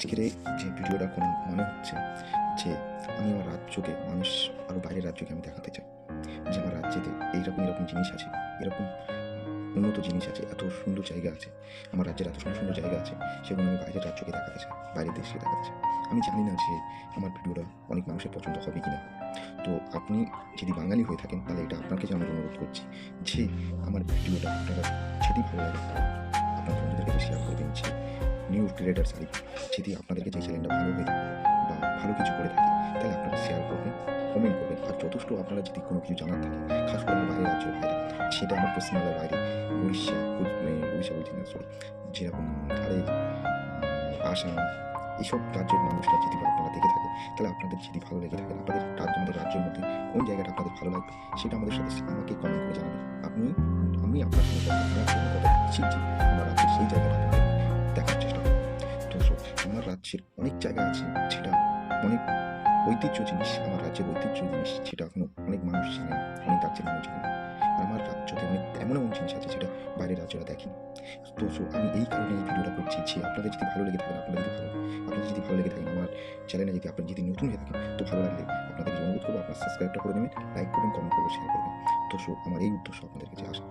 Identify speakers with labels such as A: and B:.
A: আজকের যে ভিডিওটা কোনো মনে হচ্ছে যে আমি আমার রাজ্যকে, মানুষ আরও বাইরের রাজ্যকে আমি দেখাতে চাই। যে আমার রাজ্যেতে এইরকম এরকম জিনিস আছে, এরকম উন্নত জিনিস আছে, এত সুন্দর জায়গা আছে, আমার রাজ্যের এত সুন্দর সুন্দর জায়গা আছে, সেগুলো আমি বাইরের রাজ্যকে দেখাতে চাই, বাইরের দেশকে দেখাতে চাই। আমি জানি না যে আমার ভিডিওটা অনেক মানুষের পছন্দ হবে কি না তো আপনি যদি বাঙালি হয়ে থাকেন, তাহলে এটা আপনাকে জানার অনুরোধ করছি যে আমার ভিডিওটা আপনারা যদি ভালো লাগে, আপনার বন্ধুদেরকে শেয়ার করে যে নিউ ক্রিয়েটার সারি যদি আপনাদেরকে যে চ্যানেলটা ভালো হয়ে বা ভালো কিছু করে থাকে, তাহলে আপনারা শেয়ার করবেন কমেন্ট করবেন। আর যথেষ্ট আপনারা যদি কোনো কিছু জানার থাকে, খাস করে বাইরের রাজ্যের বাইরে, সেটা আমার পশ্চিমবঙ্গের বাইরে, উড়িষ্যা মানে উড়িষ্যা বলছি না সরি যেরকম আরে আসাম এইসব রাজ্যের মানুষরা যদি আপনারা দেখে থাকে তাহলে আপনাদের যদি ভালো লেগে থাকে, আপনাদের রাজ্য, আমাদের রাজ্যের মধ্যে কোন জায়গাটা আপনাদের ভালো লাগবে, সেটা আমাদের সাথে আমাকে কমেন্ট করে জানাবেন। আপনি, আমি আপনার সঙ্গে কথা বলছি আমার রাজ্যের সেই জায়গাটা রাজ্যের অনেক জায়গা আছে যেটা অনেক ঐতিহ্য জিনিস আমার রাজ্যের ঐতিহ্য জিনিস যেটা এখনও অনেক মানুষ জানে অনেক রাজ্যের মানুষ জানে। আমার রাজ্যতে অনেক এমন এমন জিনিস আছে যেটা বাইরের রাজ্যরা দেখেনি তো সো আমি এই কারণে এই ভিডিওটা করছি যে আপনাদের যদি ভালো লেগে থাকে আপনাদের যদি ভালো আপনাদের যদি ভালো লেগে থাকে আমার চ্যানেলে যদি আপনি যদি নতুন হয়ে থাকেন তো ভালো লাগলে আপনাদের অনুরোধ করব আপনার সাবস্ক্রাইবটা করে দেবেন লাইক করবেন কমেন্ট করবেন শেয়ার করবেন। তো so, আমার এই উদ্দেশ্য আপনাদের কাছে আসা